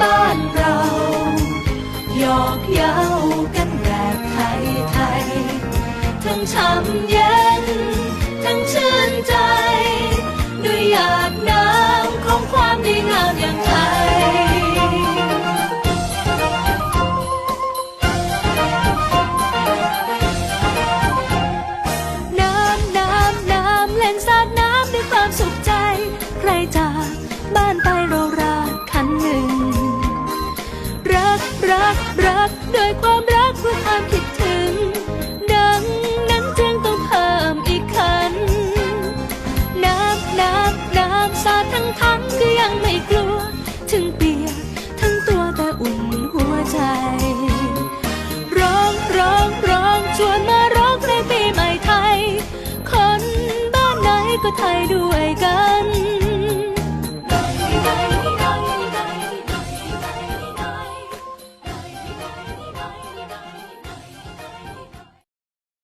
บ้านเราหยอกเย้ากันแบบไทยไทยๆทั้งช่ำเย็น ทั้งชื่นใจ ด้วยหยาดน้ำของความดีงามอย่างไทยน้ำน้ำน้ำเล่ รักด้วยความรักด้วยความคิดถึง ดังนั้นจึงต้องเพิ่มอีกคัน น้ำน้ำน้ำสาดทั้งทั้งก็ยังไม่กลัว ถึงเปียกทั้งตัวแต่อุ่นหัวใจ ร้องร้องร้องชวนมาร้องเพลงปีใหม่ไทย คนบ้านไหนก็ไทยด้วย